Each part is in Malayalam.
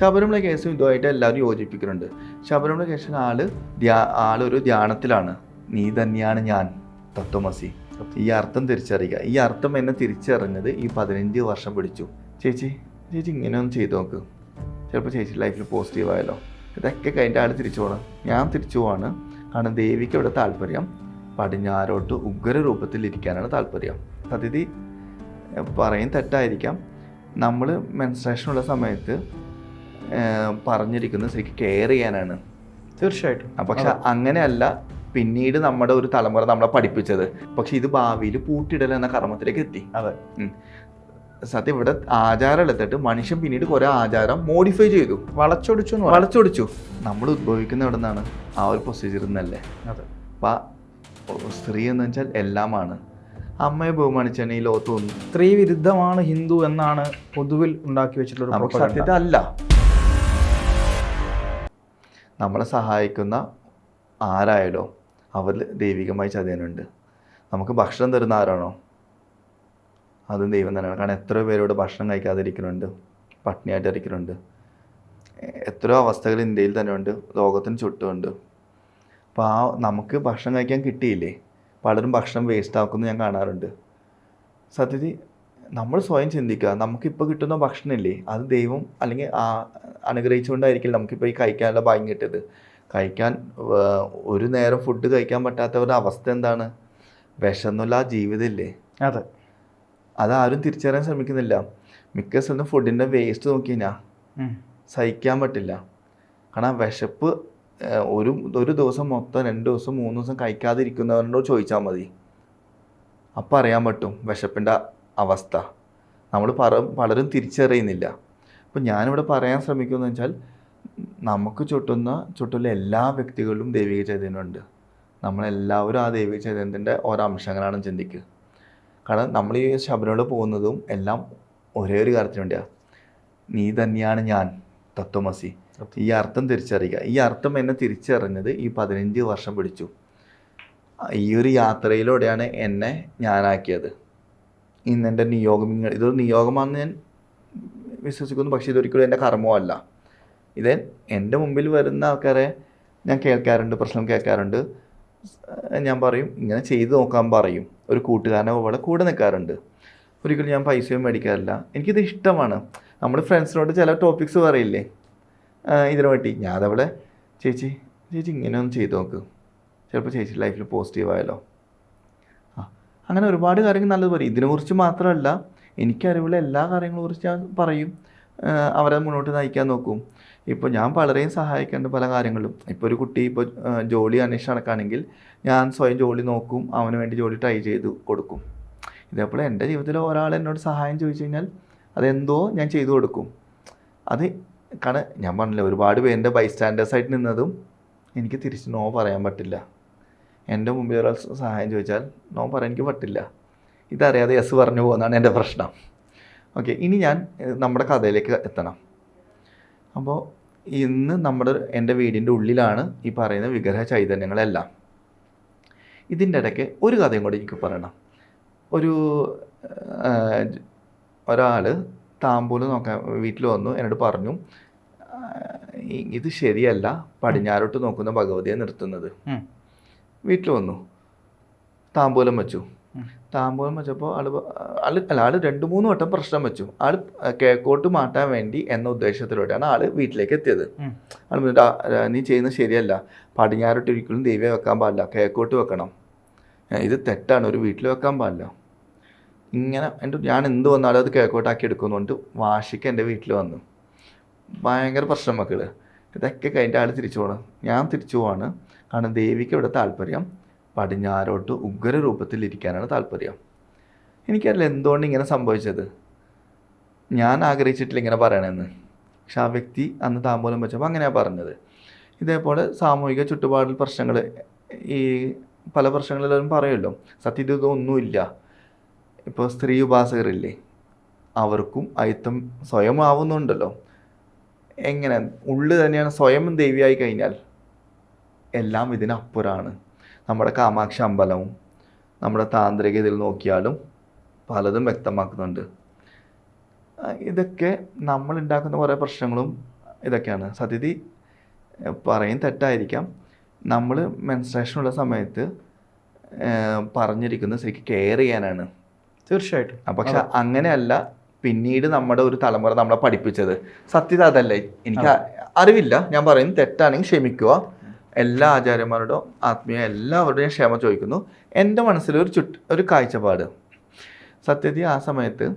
ശബരിമല കേസും ഇതുമായിട്ട് എല്ലാവരും യോജിപ്പിക്കുന്നുണ്ട്. ശബരിമല കേസിൽ ആൾ ധ്യാ ആളൊരു ധ്യാനത്തിലാണ്. നീ തന്നെയാണ് ഞാൻ തത്വമസി. ഈ അർത്ഥം തിരിച്ചറിയുക. ഈ അർത്ഥം എന്നെ തിരിച്ചറിഞ്ഞത് ഈ പതിനഞ്ച് വർഷം പിടിച്ചു. ചേച്ചി ചേച്ചി ഇങ്ങനെ ഒന്ന് ചെയ്തു നോക്ക്. ചിലപ്പോൾ ചേച്ചി ലൈഫിൽ പോസിറ്റീവ് ആയല്ലോ. ഇതൊക്കെ കഴിഞ്ഞിട്ട് ആൾ തിരിച്ചു പോകണം ഞാൻ തിരിച്ചു പോവാണ്. കാരണം ദേവിക്ക് ഇവിടെ താല്പര്യം. പടിഞ്ഞാറോട്ട് ഉഗ്ര രൂപത്തിൽ ഇരിക്കാനാണ് താല്പര്യം. അതിഥി പറയും തെറ്റായിരിക്കാം. നമ്മൾ മെൻസ്ട്രേഷനുള്ള സമയത്ത് പറഞ്ഞിരിക്കുന്നത് ശരിക്കും കെയർ ചെയ്യാനാണ്. തീർച്ചയായിട്ടും. പക്ഷെ അങ്ങനെയല്ല പിന്നീട് നമ്മുടെ ഒരു തലമുറ നമ്മളെ പഠിപ്പിച്ചത്. പക്ഷെ ഇത് ഭാവിയിൽ പൂട്ടിടൽ എന്ന കർമ്മത്തിലേക്ക് എത്തി. അതെ. സത്യം ഇവിടെ ആചാരം എടുത്തിട്ട് മനുഷ്യൻ പിന്നീട് കുറെ ആചാരം മോഡിഫൈ ചെയ്തു. വളച്ചൊടിച്ചു വളച്ചൊടിച്ചു. നമ്മൾ ഉദ്ഭവിക്കുന്ന ഇവിടെ നിന്നാണ് ആ ഒരു പ്രൊസീജിയർ നിന്നല്ലേ അപ്പം സ്ത്രീ എന്ന് വെച്ചാൽ എല്ലാമാണ്. അമ്മയെ ബഹുമാനിച്ചാണ് ഈ ലോകത്ത് സ്ത്രീ വിരുദ്ധമാണ് ഹിന്ദു എന്നാണ് പൊതുവിൽ ഉണ്ടാക്കി വെച്ചിട്ടുള്ള. സത്യത്തിൽ അല്ല. നമ്മളെ സഹായിക്കുന്ന ആരായാലോ അവരിൽ ദൈവികമായി ചതിയനുണ്ട് നമുക്ക് ഭക്ഷണം തരുന്ന ആരാണോ? അതും ദൈവം തന്നെയാണ് കാരണം എത്രയോ പേരോട് ഭക്ഷണം കഴിക്കാതിരിക്കുന്നുണ്ട്. പട്ടിണിയായിട്ട് ഇരിക്കുന്നുണ്ട്. എ- എത്രയോ അവസ്ഥകൾ ഇന്ത്യയിൽ തന്നെ ഉണ്ട്. ലോകത്തിന് ചുറ്റുമുണ്ട് അപ്പോൾ ആ നമുക്ക് ഭക്ഷണം കഴിക്കാൻ കിട്ടിയില്ലേ? പലരും ഭക്ഷണം വേസ്റ്റ് ആക്കുന്നു ഞാൻ കാണാറുണ്ട്. സത്യത്തിൽ നമ്മൾ സ്വയം ചിന്തിക്കുക നമുക്കിപ്പോൾ കിട്ടുന്ന ഭക്ഷണമില്ലേ? അത് ദൈവം അല്ലെങ്കിൽ ആ അനുഗ്രഹിച്ചുകൊണ്ടായിരിക്കില്ല നമുക്കിപ്പോൾ ഈ കഴിക്കാനുള്ള ഭാഗ്യം കിട്ടിയത്. കഴിക്കാൻ ഒരു നേരം ഫുഡ് കഴിക്കാൻ പറ്റാത്തവരുടെ അവസ്ഥ എന്താണ്? വിഷമൊന്നുമില്ല ആ ജീവിതമില്ലേ? അതെ. അതാരും തിരിച്ചറിയാൻ ശ്രമിക്കുന്നില്ല. മിക്ക സ്ഥലത്തും ഫുഡിന്റെ വേസ്റ്റ് നോക്കി കഴിഞ്ഞാൽ സഹിക്കാൻ പറ്റില്ല. കാരണം ആ വിശപ്പ് ഒരു ഒരു ദിവസം മൊത്തം രണ്ട് ദിവസം മൂന്ന് ദിവസം കഴിക്കാതിരിക്കുന്നവരോട് ചോദിച്ചാൽ മതി. അപ്പം അറിയാൻ പറ്റും വിശപ്പിന്റെ അവസ്ഥ. നമ്മൾ പറ പലരും തിരിച്ചറിയുന്നില്ല. അപ്പം ഞാനിവിടെ പറയാൻ ശ്രമിക്കുന്നത് വെച്ചാൽ നമുക്ക് ചുറ്റുന്ന ചുറ്റുള്ള എല്ലാ വ്യക്തികളിലും ദൈവിക ചൈതന്യമുണ്ട്. നമ്മളെല്ലാവരും ആ ദൈവിക ചൈതന്യത്തിന്റെ ഓരോ അംശങ്ങളാണ് ചിന്തിക്കുക. കാരണം നമ്മൾ ഈ ശബരിമല പോകുന്നതും എല്ലാം ഒരേ ഒരു കാര്യത്തിന് വേണ്ടിയാണ് നീ തന്നെയാണ് ഞാൻ തത്വമസി. ഈ അർത്ഥം തിരിച്ചറിയുക. ഈ അർത്ഥം എന്നെ തിരിച്ചറിഞ്ഞത് ഈ പതിനഞ്ച് വർഷം പിടിച്ചു. ഈ ഒരു യാത്രയിലൂടെയാണ് എന്നെ ഞാനാക്കിയത്. ഇന്ന് എന്റെ നിയോഗം ഇതൊരു നിയോഗമാണെന്ന് ഞാൻ വിശ്വസിക്കുന്നു. പക്ഷേ ഇതൊരിക്കലും എന്റെ കർമ്മമല്ല ഇത് എന്റെ മുമ്പിൽ വരുന്ന ആൾക്കാരെ ഞാൻ കേൾക്കാറുണ്ട് പ്രശ്നം കേൾക്കാറുണ്ട്. ഞാൻ പറയും ഇങ്ങനെ ചെയ്തു നോക്കാൻ പറയും. ഒരു കൂട്ടുകാരനെ പോലെ കൂടെ നിൽക്കാറുണ്ട്. ഒരിക്കലും ഞാൻ പൈസയും മേടിക്കാറില്ല. എനിക്കിത് ഇഷ്ടമാണ്. നമ്മൾ ഫ്രണ്ട്സിനോട് ചില ടോപ്പിക്സ് പറയില്ലേ? ഇതിനു വേണ്ടി ഞാൻ അതവിടെ ചേച്ചി ചേച്ചി ഇങ്ങനെ ഒന്ന് ചെയ്തു നോക്ക്. ചിലപ്പോൾ ചേച്ചി ലൈഫിൽ പോസിറ്റീവായാലോ ആ അങ്ങനെ ഒരുപാട് കാര്യങ്ങൾ നല്ലത് പറയും ഇതിനെക്കുറിച്ച് മാത്രമല്ല എനിക്കറിവുള്ള എല്ലാ കാര്യങ്ങളും കുറിച്ച് ഞാൻ പറയും. അവരെ മുന്നോട്ട് നയിക്കാൻ നോക്കും. ഇപ്പോൾ ഞാൻ പലരെയും സഹായിക്കേണ്ട പല കാര്യങ്ങളും. ഇപ്പോൾ ഒരു കുട്ടി ഇപ്പോൾ ജോലി അന്വേഷിച്ച് നടക്കുകയാണെങ്കിൽ ഞാൻ സ്വയം ജോലി നോക്കും. അവന് വേണ്ടി ജോലി ട്രൈ ചെയ്ത് കൊടുക്കും. ഇതേപോലെ എന്റെ ജീവിതത്തിൽ ഒരാൾ എന്നോട് സഹായം ചോദിച്ചു കഴിഞ്ഞാൽ അതെന്തോ ഞാൻ ചെയ്തു കൊടുക്കും. അത് കാരണം ഞാൻ പറഞ്ഞില്ല ഒരുപാട് പേരുടെ ബൈസ്റ്റാൻഡേഴ്സായിട്ട് നിന്നതും എനിക്ക് തിരിച്ച് നോ പറയാൻ പറ്റില്ല. എന്റെ മുമ്പിൽ ഒരാൾ സഹായം ചോദിച്ചാൽ നോ പറയാൻ എനിക്ക് പറ്റില്ല. ഇതറിയാതെ യെസ് പറഞ്ഞു പോകുന്നതാണ് എന്റെ പ്രശ്നം. ഓക്കെ ഇനി ഞാൻ നമ്മുടെ കഥയിലേക്ക് എത്തണം. അപ്പോൾ ഇന്ന് നമ്മുടെ എന്റെ വീടിന്റെ ഉള്ളിലാണ് ഈ പറയുന്ന വിഗ്രഹ ചൈതന്യങ്ങളെല്ലാം. ഇതിന്റെ ഇടയ്ക്ക് ഒരു കഥയും കൂടി എനിക്ക് പറയണം. ഒരു ഒരാൾ താമ്പൂൽ നോക്കാൻ വീട്ടിൽ വന്നു എന്നോട് പറഞ്ഞു "ആ, ഇത് ശരിയല്ല പടിഞ്ഞാറോട്ട് നോക്കുന്ന ഭഗവതിയെ നിർത്തുന്നത്. വീട്ടിൽ വന്നു. താമ്പൂലം വെച്ചു. ഉം. താമ്പൂലം വെച്ചപ്പോൾ ആൾ ആൾ അല്ല ആൾ രണ്ട് മൂന്ന് വട്ടം പ്രശ്നം വെച്ചു. ആൾ കേക്കോട്ട് മാറ്റാൻ വേണ്ടി എന്ന ഉദ്ദേശത്തിലൂടെയാണ് ആൾ വീട്ടിലേക്ക് എത്തിയത്. ഉം. ആൾ പറഞ്ഞിട്ട് "ആ, ആ, നീ ചെയ്യുന്നത് ശരിയല്ല. പടിഞ്ഞാറോട്ട് ഒരിക്കലും ദൈവം വെക്കാൻ പാടില്ല. കേക്കോട്ട് വെക്കണം. ഇത് തെറ്റാണ്. ഒരു വീട്ടിൽ വെക്കാൻ പാടില്ല. ഇങ്ങനെ എന്റെ ഞാൻ എന്ത് വന്നാലും അത് കിഴക്കോട്ടാക്കി എടുക്കുന്നുണ്ട് വാശിക്ക് എന്റെ വീട്ടിൽ വന്നു. ഭയങ്കര പ്രശ്നം മക്കൾ. ഇതൊക്കെ കഴിഞ്ഞിട്ട് ആൾ തിരിച്ചു പോകണം ഞാൻ തിരിച്ചു പോവാണ്. കാരണം ദേവിക്ക് ഇവിടെ താല്പര്യം. പടിഞ്ഞാറോട്ട് ഉഗ്ര രൂപത്തിൽ ഇരിക്കാനാണ് താല്പര്യം. എനിക്കറിയില്ല എന്തുകൊണ്ട് ഇങ്ങനെ സംഭവിച്ചത്. ഞാൻ ആഗ്രഹിച്ചിട്ടില്ല ഇങ്ങനെ പറയണമെന്ന് പക്ഷെ ആ വ്യക്തി അന്ന് താമ്പൂലം വെച്ചപ്പോൾ അങ്ങനെയാണ് പറഞ്ഞത്. ഇതേപോലെ സാമൂഹിക ചുറ്റുപാടിൽ പ്രശ്നങ്ങൾ ഈ പല പ്രശ്നങ്ങളിലും പറയുമല്ലോ സത്യത്തിൽ ഇതൊന്നുമില്ല. ഇപ്പോൾ സ്ത്രീ ഉപാസകരില്ലേ? അവർക്കും അയിത്തം സ്വയം ആവുന്നുണ്ടല്ലോ. എങ്ങനെ? ഉള്ളു തന്നെയാണ് സ്വയം ദേവിയായി കഴിഞ്ഞാൽ എല്ലാം ഇതിനപ്പുറമാണ്. നമ്മുടെ കാമാക്ഷി അമ്പലവും നമ്മുടെ താന്ത്രിക ഇതിൽ നോക്കിയാലും പലതും വ്യക്തമാക്കുന്നുണ്ട്. ഇതൊക്കെ നമ്മൾ ഉണ്ടാക്കുന്ന കുറേ പ്രശ്നങ്ങളും ഇതൊക്കെയാണ്. സതിഥി പറയും തെറ്റായിരിക്കാം. നമ്മൾ മെൻസ്ട്രേഷനുള്ള സമയത്ത് പറഞ്ഞിരിക്കുന്നത് ശരിക്കും കെയർ ചെയ്യാനാണ്. തീർച്ചയായിട്ടും. പക്ഷെ അങ്ങനെയല്ല പിന്നീട് നമ്മുടെ ഒരു തലമുറ നമ്മളെ പഠിപ്പിച്ചത്. സത്യത അതല്ലേ? എനിക്ക് അറിവില്ല. ഞാൻ പറയും തെറ്റാണെങ്കിൽ ക്ഷമിക്കുക. എല്ലാ ആചാര്യന്മാരോടും ആത്മീയ എല്ലാവരുടെയും ക്ഷമ ചോദിക്കുന്നു. എന്റെ മനസ്സിൽ ഒരു ചുറ്റ് ഒരു കാഴ്ചപ്പാട്. സത്യത്തിൽ ആ സമയത്ത്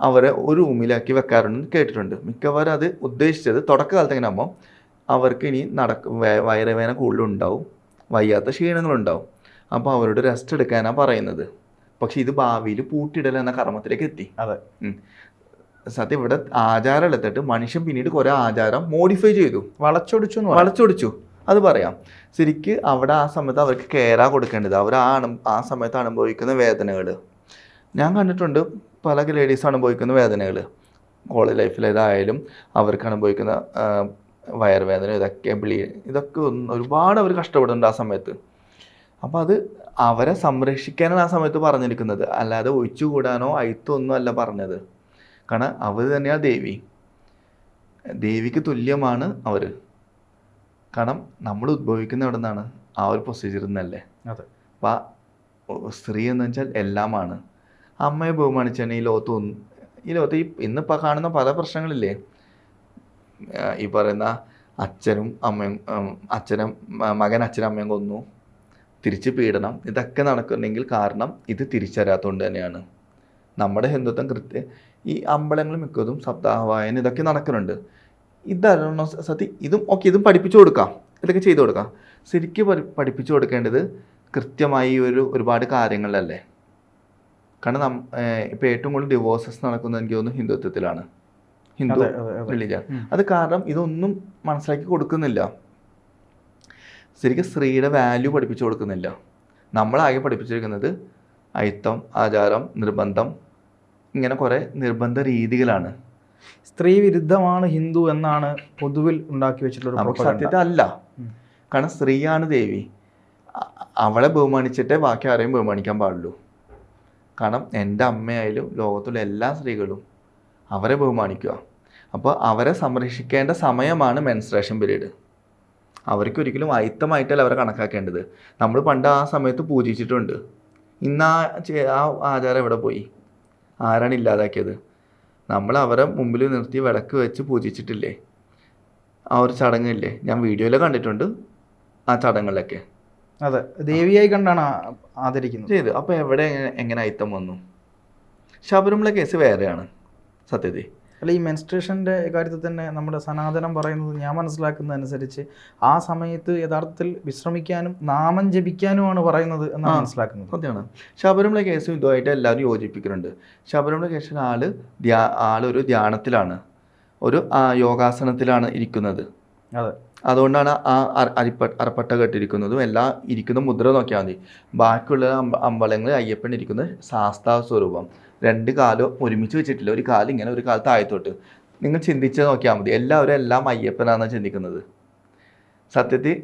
അവരെ ഒരു റൂമിലാക്കി വെക്കാറുണ്ടെന്ന് കേട്ടിട്ടുണ്ട്. മിക്കവാറും അത് ഉദ്ദേശിച്ചത് തുടക്കകാലത്ത് എങ്ങനെ ആകുമ്പോൾ അവർക്ക് ഇനി നടക്ക വയറുവേന വയറുവേദന കൂടുതലുണ്ടാവും വയ്യാത്ത ക്ഷീണങ്ങളുണ്ടാവും. അപ്പോൾ അവരോട് റെസ്റ്റ് എടുക്കാനാണ് പറയുന്നത്. പക്ഷേ ഇത് ഭാവിയിൽ പൂട്ടിയിടൽ എന്ന കർമ്മത്തിലേക്ക് എത്തി. അതെ. സത്യം ഇവിടെ ആചാരം എടുത്തിട്ട് മനുഷ്യൻ പിന്നീട് കുറേ ആചാരം മോഡിഫൈ ചെയ്തു. വളച്ചൊടിച്ചു വളച്ചൊടിച്ചു. അത് പറയാം. ശരിക്ക് അവിടെ ആ സമയത്ത് അവർക്ക് കെയറാ കൊടുക്കേണ്ടത്. അവർ ആ ആ സമയത്ത് അനുഭവിക്കുന്ന വേദനകൾ ഞാൻ കണ്ടിട്ടുണ്ട് പല ലേഡീസ് അനുഭവിക്കുന്ന വേദനകൾ കോളേജ് ലൈഫിലേതായാലും അവർക്ക് അനുഭവിക്കുന്ന വയറുവേദന ഇതൊക്കെ ബ്ലീ ഇതൊക്കെ ഒന്ന് ഒരുപാട് അവർ കഷ്ടപ്പെടുന്നുണ്ട് ആ സമയത്ത്. അപ്പോൾ അത് അവരെ സംരക്ഷിക്കാനാണ് ആ സമയത്ത് പറഞ്ഞിരിക്കുന്നത്. അല്ലാതെ ഒഴിച്ചുകൂടാനോ അയിത്തൊന്നും അല്ല പറഞ്ഞത്. കാരണം അവർ തന്നെയാണ് ദേവി. ദേവിക്ക് തുല്യമാണ് അവർ കാരണം നമ്മൾ ഉദ്ഭവിക്കുന്ന എവിടെ നിന്നാണ് ആ ഒരു പ്രൊസീജിയർ നിന്നല്ലേ അപ്പം ആ സ്ത്രീ എന്ന് വെച്ചാൽ എല്ലാമാണ്. അമ്മയെ ബഹുമാനിച്ചാണ് ഈ ലോകത്ത് ഒന്ന് ഈ ലോകത്ത് ഈ ഇന്നിപ്പോൾ കാണുന്ന പല പ്രശ്നങ്ങളില്ലേ? ഈ പറയുന്ന അച്ഛനും അമ്മയും അച്ഛനും മകൻ അച്ഛനും അമ്മയും കൊന്നു. തിരിച്ച് പീഡനം. ഇതൊക്കെ നടക്കുന്നുണ്ടെങ്കിൽ കാരണം ഇത് തിരിച്ചറിയാത്തതുകൊണ്ട് തന്നെയാണ്. നമ്മുടെ ഹിന്ദുത്വം കൃത്യ ഈ അമ്പലങ്ങൾ മിക്കതും സപ്താഹവായന ഇതൊക്കെ നടക്കുന്നുണ്ട്. ഇതരണ സത്യം ഇതും ഓക്കെ ഇതും പഠിപ്പിച്ചു കൊടുക്കാം. ഇതൊക്കെ ചെയ്തു കൊടുക്കാം. ശരിക്കും പഠി പഠിപ്പിച്ചു കൊടുക്കേണ്ടത് കൃത്യമായി ഒരു ഒരുപാട് കാര്യങ്ങളിലല്ലേ? കാരണം നം ഇപ്പോൾ ഏറ്റവും കൂടുതൽ ഡിവോഴ്സസ് നടക്കുന്നത് എനിക്ക് തോന്നുന്നു ഹിന്ദുത്വത്തിലാണ്. ഹിന്ദു റിലീജിയൻ അത് കാരണം ഇതൊന്നും മനസ്സിലാക്കി കൊടുക്കുന്നില്ല. ശരിക്കും സ്ത്രീയുടെ വാല്യൂ പഠിപ്പിച്ചു കൊടുക്കുന്നില്ല. നമ്മളാകെ പഠിപ്പിച്ചിരിക്കുന്നത് അയിത്തം ആചാരം നിർബന്ധം ഇങ്ങനെ കുറേ നിർബന്ധ രീതികളാണ്. സ്ത്രീ വിരുദ്ധമാണ് ഹിന്ദു എന്നാണ് പൊതുവിൽ ഉണ്ടാക്കി വെച്ചിട്ടുള്ള നമുക്ക് അല്ല കാരണം സ്ത്രീയാണ് ദേവി. അവളെ ബഹുമാനിച്ചിട്ടേ ബാക്കി ആരെയും ബഹുമാനിക്കാൻ പാടുള്ളൂ. കാരണം എന്റെ അമ്മയായാലും ലോകത്തുള്ള എല്ലാ സ്ത്രീകളും അവരെ ബഹുമാനിക്കുക. അപ്പോൾ അവരെ സംരക്ഷിക്കേണ്ട സമയമാണ് മെൻസ്ട്രേഷൻ പീരീഡ് അവർക്ക് ഒരിക്കലും അയിത്തമായിട്ടല്ല അവരെ കണക്കാക്കേണ്ടത്. നമ്മൾ പണ്ട് ആ സമയത്ത് പൂജിച്ചിട്ടുണ്ട്. ഇന്ന് ആ ആചാരം എവിടെ പോയി? ആരാണ് ഇല്ലാതാക്കിയത്? നമ്മൾ അവരെ മുമ്പിൽ നിർത്തി വിളക്ക് വെച്ച് പൂജിച്ചിട്ടില്ലേ? ആ ഒരു ചടങ്ങില്ലേ? ഞാൻ വീഡിയോയിൽ കണ്ടിട്ടുണ്ട് ആ ചടങ്ങുകളിലൊക്കെ അതെ. ദേവിയായി കണ്ടാണ് ആദരിക്കുന്നത്. ചെയ്തു. അപ്പോൾ എവിടെ എങ്ങനെ- എങ്ങനെ അയിത്തം വന്നു? ശബരിമല കേസ് വേറെയാണ്. സത്യത്തിൽ. അല്ല ഈ മെൻസ്ട്രേഷന്റെ കാര്യത്തിൽ തന്നെ നമ്മുടെ സനാതനം പറയുന്നത് ഞാൻ മനസ്സിലാക്കുന്നതനുസരിച്ച് ആ സമയത്ത് യഥാർത്ഥത്തിൽ വിശ്രമിക്കാനും നാമം ജപിക്കാനുമാണ് പറയുന്നത് എന്നാണ്. മനസ്സിലാക്കുന്നത്. സത്യമാണ്. ശബരിമല കേസും ഇതുമായിട്ട് എല്ലാവരും യോജിപ്പിക്കുന്നുണ്ട്. ശബരിമല കേസിൽ ആൾ ധ്യാ ആളൊരു ധ്യാനത്തിലാണ്. ഒരു യോഗാസനത്തിലാണ് ഇരിക്കുന്നത്. അതെ. അതുകൊണ്ടാണ് ആ അരിപ്പ അരപ്പട്ട കെട്ടിരിക്കുന്നതും എല്ലാം ഇരിക്കുന്ന മുദ്ര നോക്കിയാൽ മതി. ബാക്കിയുള്ള അമ്പ അമ്പലങ്ങളിൽ അയ്യപ്പൻ ഇരിക്കുന്ന ശാസ്താ സ്വരൂപം രണ്ട് കാലും ഒരുമിച്ച് വെച്ചിട്ടില്ല. ഒരു കാൽ ഇങ്ങനെ ഒരു കാലത്ത് ആയത്തോട്ട് നിങ്ങൾ ചിന്തിച്ച് നോക്കിയാൽ മതി. എല്ലാവരും എല്ലാം അയ്യപ്പനാണെന്ന് ചിന്തിക്കുന്നത്. സത്യത്തിൽ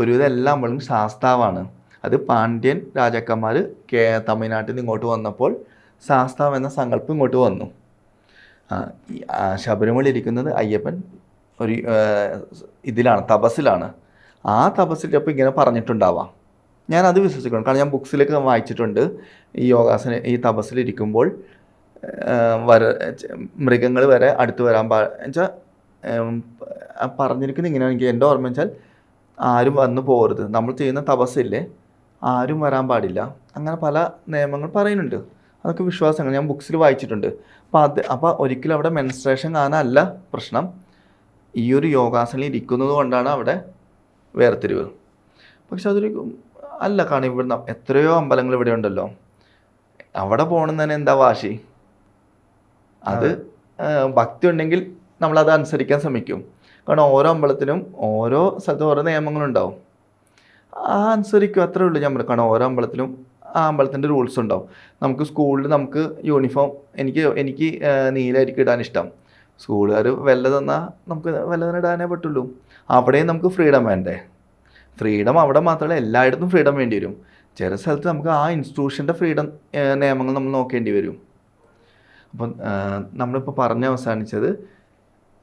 ഒരുവിധം എല്ലാം നമ്മളും ശാസ്താവാണ്. അത് പാണ്ഡ്യൻ രാജാക്കന്മാർ കേ തമിഴ്നാട്ടിൽ നിന്ന് ഇങ്ങോട്ട് വന്നപ്പോൾ ശാസ്താവ് എന്ന സങ്കല്പം ഇങ്ങോട്ട് വന്നു. ശബരിമല ഇരിക്കുന്നത് അയ്യപ്പൻ ഒരു ഇതിലാണ് തപസ്സിലാണ്. ആ തപസ്സിൽ ചിലപ്പോൾ ഇങ്ങനെ പറഞ്ഞിട്ടുണ്ടാവാം. ഞാൻ അത് വിശ്വസിക്കണം. കാരണം ഞാൻ ബുക്സിലേക്ക് വായിച്ചിട്ടുണ്ട്. ഈ യോഗാസന ഈ തപസ്സിലിരിക്കുമ്പോൾ വര മൃഗങ്ങൾ വരെ അടുത്ത് വരാൻ പാ വെച്ചാൽ പറഞ്ഞിരിക്കുന്നത് ഇങ്ങനെയാണ്. എനിക്ക് എന്റെ ഓർമ്മ വെച്ചാൽ ആരും വന്നു പോകരുത്. നമ്മൾ ചെയ്യുന്ന തപസ്സില്ലേ ആരും വരാൻ പാടില്ല. അങ്ങനെ പല നിയമങ്ങൾ പറയുന്നുണ്ട്. അതൊക്കെ വിശ്വാസങ്ങൾ. ഞാൻ ബുക്സിൽ വായിച്ചിട്ടുണ്ട്. അപ്പോൾ അത് അപ്പോൾ ഒരിക്കലും അവിടെ മെൻസ്ട്രേഷൻ കാണാനല്ല പ്രശ്നം. ഈ ഒരു യോഗാസനിൽ ഇരിക്കുന്നത് കൊണ്ടാണ് അവിടെ വേർതിരിവ്. പക്ഷെ അതൊരു അല്ല കാരണം ഇവിടുന്ന് എത്രയോ അമ്പലങ്ങൾ ഇവിടെ ഉണ്ടല്ലോ. അവിടെ പോകണമെന്ന് തന്നെ എന്താ വാശി? അത് ഭക്തി ഉണ്ടെങ്കിൽ നമ്മൾ അത് അനുസരിക്കാൻ ശ്രമിക്കും. കാരണം ഓരോ അമ്പലത്തിനും ഓരോ സ്ഥലത്തും ഓരോ നിയമങ്ങളുണ്ടാവും. ആ അനുസരിക്കും അത്രേ ഉള്ളൂ ഞാൻ പറയും കാരണം ഓരോ അമ്പലത്തിലും ആ അമ്പലത്തിന്റെ റൂൾസ് ഉണ്ടാവും. നമുക്ക് സ്കൂളിൽ നമുക്ക് യൂണിഫോം എനിക്ക് എനിക്ക് നീലായിരിക്കും ഇടാൻ ഇഷ്ടം. സ്കൂളുകാർ വെല്ല തന്നാൽ നമുക്ക് വെല്ല തന്നെ ഇടാനേ പറ്റുള്ളൂ. അവിടെയും നമുക്ക് ഫ്രീഡം വേണ്ടേ? ഫ്രീഡം അവിടെ മാത്രമല്ല എല്ലായിടത്തും ഫ്രീഡം വേണ്ടി വരും. ചില സ്ഥലത്ത് നമുക്ക് ആ ഇൻസ്റ്റിറ്റ്യൂഷന്റെ ഫ്രീഡം നിയമങ്ങൾ നമ്മൾ നോക്കേണ്ടി വരും. അപ്പം നമ്മളിപ്പോൾ പറഞ്ഞ് അവസാനിച്ചത്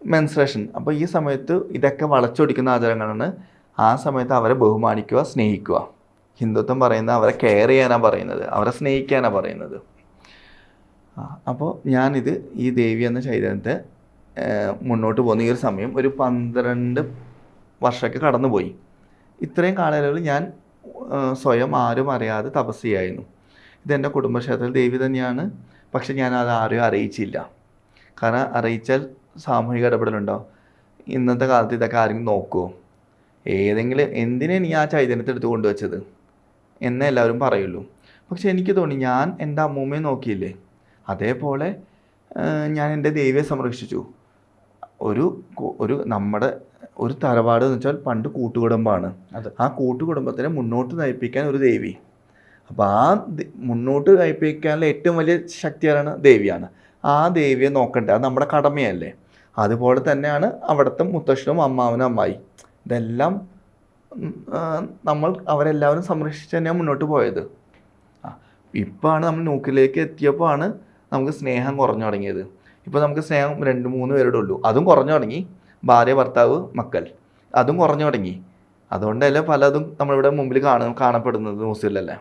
മെൻസ്ട്രേഷൻ അപ്പോൾ ഈ സമയത്ത് ഇതൊക്കെ വളച്ചൊടിക്കുന്ന ആചാരങ്ങളാണ്. ആ സമയത്ത് അവരെ ബഹുമാനിക്കുക സ്നേഹിക്കുക. ഹിന്ദുത്വം പറയുന്നത് അവരെ കെയർ ചെയ്യാനാണ് പറയുന്നത് അവരെ സ്നേഹിക്കാനാണ് പറയുന്നത്. അപ്പോൾ ഞാനിത് ഈ ദേവി എന്ന ചൈതന്യത്തെ മുന്നോട്ട് പോകുന്ന ഈ ഒരു സമയം ഒരു പന്ത്രണ്ട് വർഷമൊക്കെ കടന്നുപോയി. ഇത്രയും കാലയളവിൽ ഞാൻ സ്വയം ആരും അറിയാതെ തപസ് ചെയ്യായിരുന്നു ഇതെന്റെ കുടുംബക്ഷേത്രത്തിൽ ദേവി തന്നെയാണ്. പക്ഷെ ഞാൻ അത് ആരും അറിയിച്ചില്ല. കാരണം അറിയിച്ചാൽ സാമൂഹിക ഇടപെടലുണ്ടാവും ഇന്നത്തെ കാലത്ത് ഇതൊക്കെ ആരെങ്കിലും നോക്കുമോ ഏതെങ്കിലും എന്തിനെ നീ ആ ചൈതന്യത്തെ എടുത്ത് കൊണ്ടുവച്ചത്? എന്നേ എല്ലാവരും പറയുള്ളൂ. പക്ഷെ എനിക്ക് തോന്നി ഞാൻ എന്റെ അമ്മൂമ്മയെ നോക്കിയില്ലേ? അതേപോലെ ഞാൻ എന്റെ ദേവിയെ സംരക്ഷിച്ചു. ഒരു ഒരു നമ്മുടെ ഒരു തറവാട് എന്ന് വെച്ചാൽ പണ്ട് കൂട്ടുകുടുംബമാണ്. ആ കൂട്ടുകുടുംബത്തിനെ മുന്നോട്ട് നയിപ്പിക്കാൻ ഒരു ദേവി. അപ്പോൾ ആ മുന്നോട്ട് നയിപ്പിക്കാനുള്ള ഏറ്റവും വലിയ ശക്തിയാണ് ദേവിയാണ്. ആ ദേവിയെ നോക്കണ്ടേ? അത് നമ്മുടെ കടമയല്ലേ? അതുപോലെ തന്നെയാണ് അവിടുത്തെ മുത്തശ്ശനും അമ്മാവനും അമ്മായി. ഇതെല്ലാം നമ്മൾ അവരെല്ലാവരും സംരക്ഷിച്ച് തന്നെയാണ് മുന്നോട്ട് പോയത്. ഇപ്പോൾ ആണ് നമ്മൾ നൂക്കിലേക്ക് എത്തിയപ്പോൾ ആണ് നമുക്ക് സ്നേഹം കുറഞ്ഞു തുടങ്ങിയത്. ഇപ്പോൾ നമുക്ക് സ്നേഹം രണ്ട് മൂന്ന് പേരുടെ ഉള്ളൂ. അതും കുറഞ്ഞു തുടങ്ങി. ഭാര്യ ഭർത്താവ് മക്കൾ. അതും കുറഞ്ഞു തുടങ്ങി. അതുകൊണ്ടല്ലേ പലതും നമ്മളിവിടെ മുമ്പിൽ കാണ കാണപ്പെടുന്നത് ന്യൂസിലല്ലേ?